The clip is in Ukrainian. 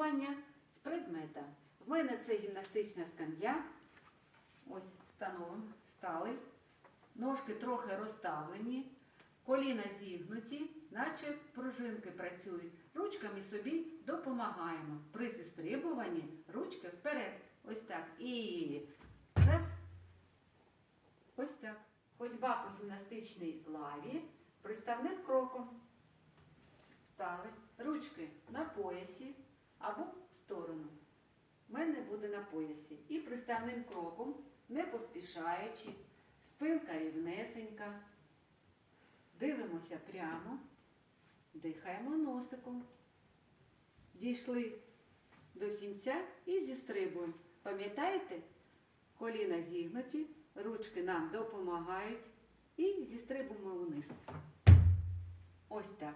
виконання з предмета. В мене це гімнастична скам'я. Ось становимо, стали. Ножки трохи розставлені, коліна зігнуті, наче пружинки працюють. Ручками собі допомагаємо. При зістрибуванні ручки вперед. Ось так. І раз. Ось так. Ходьба по гімнастичній лаві приставним кроком. Стали. Ручки на поясі або в сторону. У мене буде на поясі. І приставним кроком, не поспішаючи, спинка рівнесенька. Дивимося прямо, дихаємо носиком. Дійшли до кінця і зістрибуємо. Пам'ятаєте? Коліна зігнуті, ручки нам допомагають і зістрибуємо вниз. Ось так.